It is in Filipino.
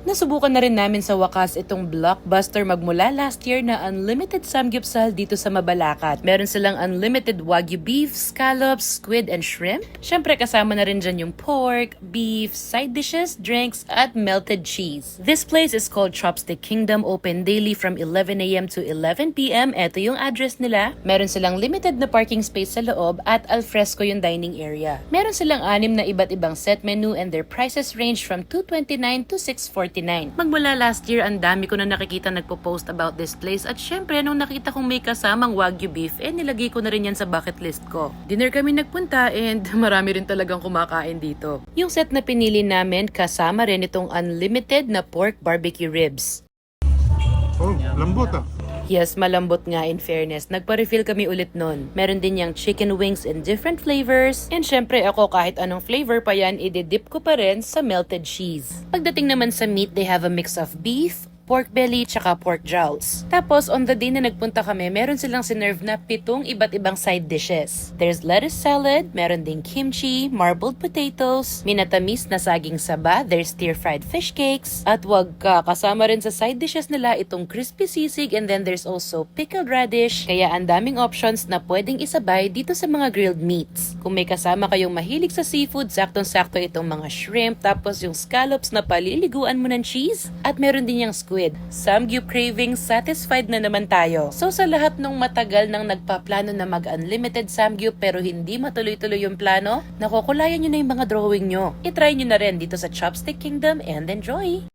Nasubukan na rin namin sa wakas itong blockbuster magmula last year na unlimited samgyupsal dito sa Mabalacat. Meron silang unlimited wagyu beef, scallops, squid, and shrimp. Syempre kasama na rin dyan yung pork, beef, side dishes, drinks, at melted cheese. This place is called Chopstick Kingdom, open daily from 11am to 11pm. Ito yung address nila. Meron silang limited na parking space sa loob at alfresco yung dining area. Meron silang anim na iba't ibang set menu and their prices range from 229 to 649. Magmula last year, ang dami ko na nakikita nagpo-post about this place at syempre nung nakita kong may kasamang wagyu beef, eh nilagay ko na rin yan sa bucket list ko. Dinner kami nagpunta and marami rin talagang kumakain dito. Yung set na pinili namin, kasama rin itong unlimited na pork barbecue ribs. Oh, lambot ah. Yes, malambot nga in fairness. Nagpa-refill kami ulit nun. Meron din yung chicken wings in different flavors. And syempre ako kahit anong flavor pa yan, ididip ko pa rin sa melted cheese. Pagdating naman sa meat, they have a mix of beef, pork belly, tsaka pork jowls. Tapos, on the day na nagpunta kami, meron silang sinerve na pitong iba't ibang side dishes. There's lettuce salad, meron ding kimchi, marbled potatoes, minatamis na saging saba, there's stir-fried fish cakes, at wag ka, kasama rin sa side dishes nila itong crispy sisig and then there's also pickled radish, kaya ang daming options na pwedeng isabay dito sa mga grilled meats. Kung may kasama kayong mahilig sa seafood, saktong-sakto itong mga shrimp, tapos yung scallops na paliliguan mo ng cheese, at meron din yung squid. Samgyup craving satisfied na naman tayo. So sa lahat ng matagal nang nagpaplano na mag-unlimited samgyup pero hindi matuloy-tuloy yung plano, nakukulayan nyo na yung mga drawing nyo. I-try nyo na rin dito sa Chopstick Kingdom and enjoy!